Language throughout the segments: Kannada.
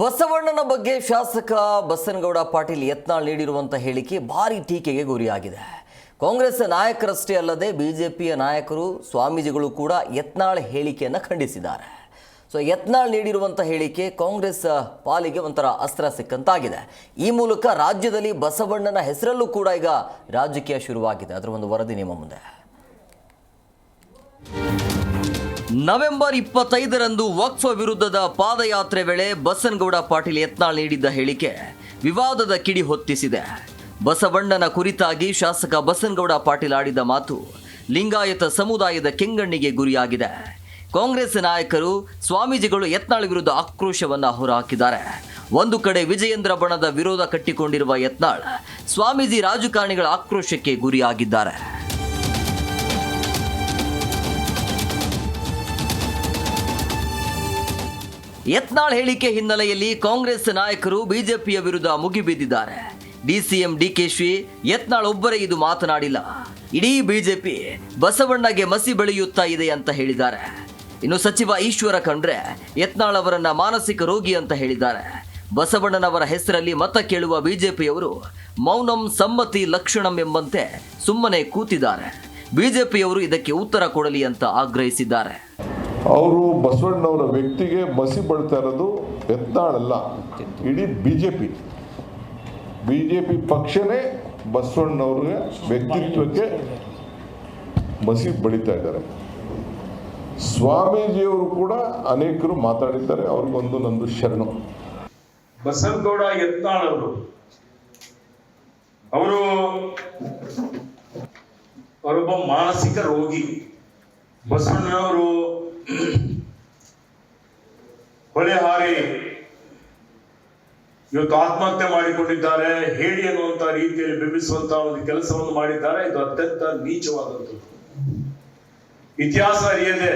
ಬಸವಣ್ಣನ ಬಗ್ಗೆ ಶಾಸಕ ಬಸನಗೌಡ ಪಾಟೀಲ್ ಯತ್ನಾಳ್ ನೀಡಿರುವಂಥ ಹೇಳಿಕೆ ಭಾರಿ ಟೀಕೆಗೆ ಗುರಿಯಾಗಿದೆ. ಕಾಂಗ್ರೆಸ್ ನಾಯಕರಷ್ಟೇ ಅಲ್ಲದೆ ಬಿಜೆಪಿಯ ನಾಯಕರು, ಸ್ವಾಮೀಜಿಗಳು ಕೂಡ ಯತ್ನಾಳ್ ಹೇಳಿಕೆಯನ್ನು ಖಂಡಿಸಿದ್ದಾರೆ. ಸೊ ಯತ್ನಾಳ್ ನೀಡಿರುವಂಥ ಹೇಳಿಕೆ ಕಾಂಗ್ರೆಸ್ ಪಾಲಿಗೆ ಒಂಥರ ಅಸ್ತ್ರ ಸಿಕ್ಕಂತಾಗಿದೆ. ಈ ಮೂಲಕ ರಾಜ್ಯದಲ್ಲಿ ಬಸವಣ್ಣನ ಹೆಸರಲ್ಲೂ ಕೂಡ ಈಗ ರಾಜಕೀಯ ಶುರುವಾಗಿದೆ. ಅದರ ಒಂದು ವರದಿ ನಿಮ್ಮ ಮುಂದೆ. ನವೆಂಬರ್ ಇಪ್ಪತ್ತೈದರಂದು ವಕ್ಫ ವಿರುದ್ಧದ ಪಾದಯಾತ್ರೆ ವೇಳೆ ಬಸನ್ಗೌಡ ಪಾಟೀಲ್ ಯತ್ನಾಳ್ ನೀಡಿದ್ದ ಹೇಳಿಕೆ ವಿವಾದದ ಕಿಡಿ ಹೊತ್ತಿಸಿದೆ. ಬಸವಣ್ಣನ ಕುರಿತಾಗಿ ಶಾಸಕ ಬಸನ್ಗೌಡ ಪಾಟೀಲ್ ಆಡಿದ ಮಾತು ಲಿಂಗಾಯತ ಸಮುದಾಯದ ಕೆಂಗಣ್ಣಿಗೆ ಗುರಿಯಾಗಿದೆ. ಕಾಂಗ್ರೆಸ್ ನಾಯಕರು ಸ್ವಾಮೀಜಿಗಳು ಯತ್ನಾಳ್ ವಿರುದ್ಧ ಆಕ್ರೋಶವನ್ನು ಹೊರಹಾಕಿದ್ದಾರೆ. ಒಂದು ಕಡೆ ವಿಜಯೇಂದ್ರ ಬಣದ ವಿರೋಧ ಕಟ್ಟಿಕೊಂಡಿರುವ ಯತ್ನಾಳ್ ಸ್ವಾಮೀಜಿ ರಾಜಕಾರಣಿಗಳ ಆಕ್ರೋಶಕ್ಕೆ ಗುರಿಯಾಗಿದ್ದಾರೆ. ಯತ್ನಾಳ್ ಹೇಳಿಕೆ ಹಿನ್ನೆಲೆಯಲ್ಲಿ ಕಾಂಗ್ರೆಸ್ ನಾಯಕರು ಬಿಜೆಪಿಯ ವಿರುದ್ಧ ಮುಗಿಬಿದ್ದಿದ್ದಾರೆ. ಡಿಸಿಎಂ ಡಿಕೆಶಿ ಯತ್ನಾಳ್ ಒಬ್ಬರೇ ಇದು ಮಾತನಾಡಿಲ್ಲ. ಇಡೀ ಬಿಜೆಪಿ ಬಸವಣ್ಣಗೆ ಮಸಿ ಬೆಳೆಯುತ್ತಾ ಇದೆ ಅಂತ ಹೇಳಿದ್ದಾರೆ. ಇನ್ನು ಸಚಿವ ಈಶ್ವರ ಖಂಡ್ರೆ, ಯತ್ನಾಳ್ ಅವರನ್ನ ಮಾನಸಿಕ ರೋಗಿ ಅಂತ ಹೇಳಿದ್ದಾರೆ. ಬಸವಣ್ಣನವರ ಹೆಸರಲ್ಲಿ ಮತ ಕೇಳುವ ಬಿಜೆಪಿಯವರು ಮೌನಂ ಸಮ್ಮತಿ ಲಕ್ಷಣಂ ಎಂಬಂತೆ ಸುಮ್ಮನೆ ಕೂತಿದ್ದಾರೆ. ಬಿಜೆಪಿಯವರು ಇದಕ್ಕೆ ಉತ್ತರ ಕೊಡಲಿ ಅಂತ ಆಗ್ರಹಿಸಿದ್ದಾರೆ. ಅವರು ಬಸವಣ್ಣವರ ವ್ಯಕ್ತಿಗೆ ಮಸಿ ಬಳ್ತಾ ಇರೋದು ಯತ್ನಾಳಲ್ಲ. ಇಡೀ B J P B J P ಪಕ್ಷನೇ ಬಸವಣ್ಣವ್ರಿಗೆ ವ್ಯಕ್ತಿತ್ವಕ್ಕೆ ಮಸಿ ಬಳಿತಾ ಇದ್ದಾರೆ. ಸ್ವಾಮೀಜಿಯವರು ಕೂಡ ಅನೇಕರು ಮಾತಾಡಿದ್ದಾರೆ. ಅವ್ರಿಗೊಂದು ನಂದು ಶರಣು. ಬಸನಗೌಡ ಎತ್ನಾಳವರು ಅವರು ಅವರು ಅವರೊಬ್ಬ ಮಾನಸಿಕ ರೋಗಿ. ಬಸವಣ್ಣನವರು ಹೊಳೆ ಹಾರಿ. ಇವತ್ತು ಆತ್ಮಹತ್ಯೆ ಮಾಡಿಕೊಂಡಿದ್ದಾರೆ. ಹೇಳಿ ಅನ್ನುವಂತ ರೀತಿಯಲ್ಲಿ ಬಿಂಬಿಸುವಂತ ಒಂದು ಕೆಲಸವನ್ನು ಮಾಡಿದ್ದಾರೆ. ಇದು ಅತ್ಯಂತ ನೀಚವಾದದ್ದು ಇತಿಹಾಸ ಅರಿಯದೆ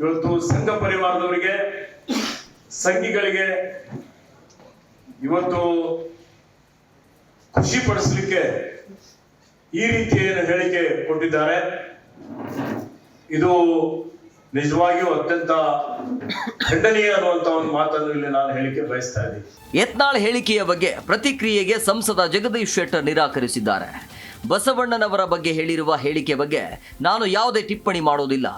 ಇವತ್ತು ಸಂಘ ಪರಿವಾರದವರಿಗೆ, ಸಂಘಿಗಳಿಗೆ ಇವತ್ತು ಖುಷಿ ಪಡಿಸಲಿಕ್ಕೆ ಈ ರೀತಿಯ ಹೇಳಿಕೆ ಕೊಟ್ಟಿದ್ದಾರೆ. ಇದು ನಿಜವಾಗಿಯೂ ಅತ್ಯಂತ ಖಂಡನೀಯ ಅನ್ನುವಂತ ಒಂದು ಮಾತನ್ನು ಇಲ್ಲಿ ನಾನು ಹೇಳಿಕೆ ಬಯಸ್ತಾ ಇದ್ದೀನಿ. ಯತ್ನಾಳ್ ಹೇಳಿಕೆಯ ಬಗ್ಗೆ ಪ್ರತಿಕ್ರಿಯೆಗೆ ಸಂಸದ ಜಗದೀಶ್ ಶೆಟ್ಟರ್ ನಿರಾಕರಿಸಿದ್ದಾರೆ. ಬಸವಣ್ಣನವರ ಬಗ್ಗೆ ಹೇಳಿರುವ ಹೇಳಿಕೆ ಬಗ್ಗೆ ನಾನು ಯಾವುದೇ ಟಿಪ್ಪಣಿ ಮಾಡೋದಿಲ್ಲ.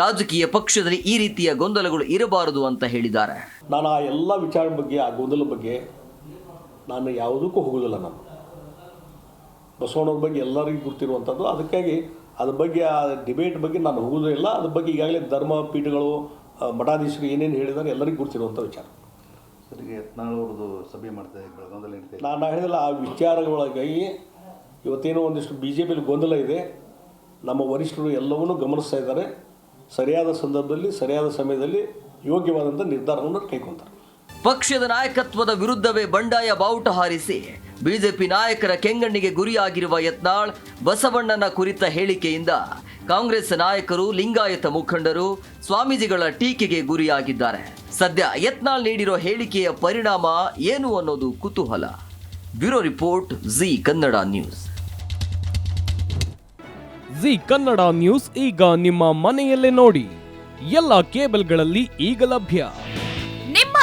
ರಾಜಕೀಯ ಪಕ್ಷದಲ್ಲಿ ಈ ರೀತಿಯ ಗೊಂದಲಗಳು ಇರಬಾರದು ಅಂತ ಹೇಳಿದ್ದಾರೆ. ನಾನು ಆ ಎಲ್ಲ ವಿಚಾರ ಬಗ್ಗೆ ಆ ಗೊಂದಲ ಬಗ್ಗೆ ನಾನು ಯಾವುದಕ್ಕೂ ಹೋಗೋದಿಲ್ಲ ನಾನು. ಬಸವಣ್ಣವ್ರ ಬಗ್ಗೆ ಎಲ್ಲರಿಗೂ ಗೊತ್ತಿರುವಂಥದ್ದು ಅದಕ್ಕಾಗಿ ಅದ್ರ ಬಗ್ಗೆ ಆ ಡಿಬೇಟ್ ಬಗ್ಗೆ ನಾನು ಹೋಗೋದೇ ಇಲ್ಲ. ಅದ್ರ ಬಗ್ಗೆ ಈಗಾಗಲೇ ಧರ್ಮ ಪೀಠಗಳು ಮಠಾಧೀಶರು ಏನೇನು ಹೇಳಿದ್ದಾರೆ ಎಲ್ಲರಿಗೂ ಗುರುತಿರುವಂಥ ವಿಚಾರ. ಸರಿಗೆ ಯತ್ನಾಳವ್ರದ್ದು ಸಭೆ ಮಾಡ್ತಾ ಬೆಳಗಾವದಲ್ಲಿ ನಡೀತಾ ನಾನು ಹೇಳಿದಲ್ಲ ಆ ವಿಚಾರಗಳಿಗಾಗಿ ಇವತ್ತೇನೋ ಒಂದಿಷ್ಟು ಬಿ ಜೆ ಪಿಲಿ ಗೊಂದಲ ಇದೆ. ನಮ್ಮ ವರಿಷ್ಠರು ಎಲ್ಲವನ್ನೂ ಗಮನಿಸ್ತಾ ಇದ್ದಾರೆ. ಸರಿಯಾದ ಸಂದರ್ಭದಲ್ಲಿ ಸರಿಯಾದ ಸಮಯದಲ್ಲಿ ಯೋಗ್ಯವಾದಂಥ ನಿರ್ಧಾರವನ್ನು ಕೈಗೊಳ್ತಾರೆ ಪಕ್ಷದ ನಾಯಕತ್ವದ ವಿರುದ್ಧವೇ ಬಂಡಾಯ ಬಾವುಟ ಹಾರಿಸಿ ಬಿಜೆಪಿ ನಾಯಕರ ಕೆಂಗಣ್ಣಿಗೆ ಗುರಿಯಾಗಿರುವ ಯತ್ನಾಳ್ ಬಸವಣ್ಣನ ಕುರಿತ ಹೇಳಿಕೆಯಿಂದ ಕಾಂಗ್ರೆಸ್ ನಾಯಕರು, ಲಿಂಗಾಯತ ಮುಖಂಡರು, ಸ್ವಾಮೀಜಿಗಳ ಟೀಕೆಗೆ ಗುರಿಯಾಗಿದ್ದಾರೆ. ಸದ್ಯ ಯತ್ನಾಳ್ ನೀಡಿರೋ ಹೇಳಿಕೆಯ ಪರಿಣಾಮ ಏನು ಅನ್ನೋದು ಕುತೂಹಲ. Bureau report, Zee Kannada news. Zee Kannada news ಈಗ ನಿಮ್ಮ ಮನೆಯಲ್ಲೇ ನೋಡಿ. ಎಲ್ಲ ಕೇಬಲ್ಗಳಲ್ಲಿ ಈಗ ಲಭ್ಯ.